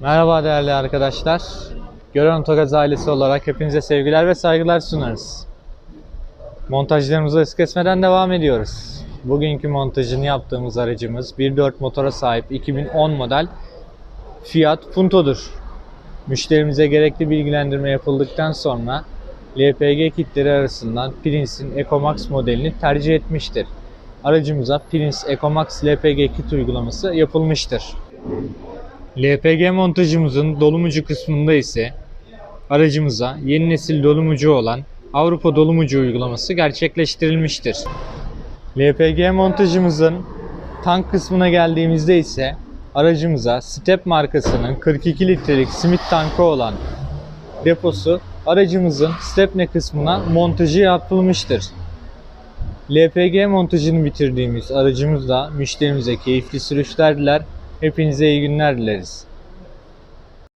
Merhaba değerli arkadaşlar. Gören Otogaz ailesi olarak hepinize sevgiler ve saygılar sunarız. Montajlarımıza hız kesmeden devam ediyoruz. Bugünkü montajını yaptığımız aracımız 1.4 motora sahip 2010 model Fiat Punto'dur. Müşterimize gerekli bilgilendirme yapıldıktan sonra LPG kitleri arasından Prince'in EcoMax modelini tercih etmiştir. Aracımıza Prince EcoMax LPG kit uygulaması yapılmıştır. LPG montajımızın dolumucu kısmında ise aracımıza yeni nesil dolumucu olan Avrupa dolumucu uygulaması gerçekleştirilmiştir. LPG montajımızın tank kısmına geldiğimizde ise aracımıza Step markasının 42 litrelik simit tankı olan deposu aracımızın stepne kısmına montajı yapılmıştır. LPG montajını bitirdiğimiz aracımızda müşterimize keyifli sürüşler diler. Hepinize iyi günler dileriz.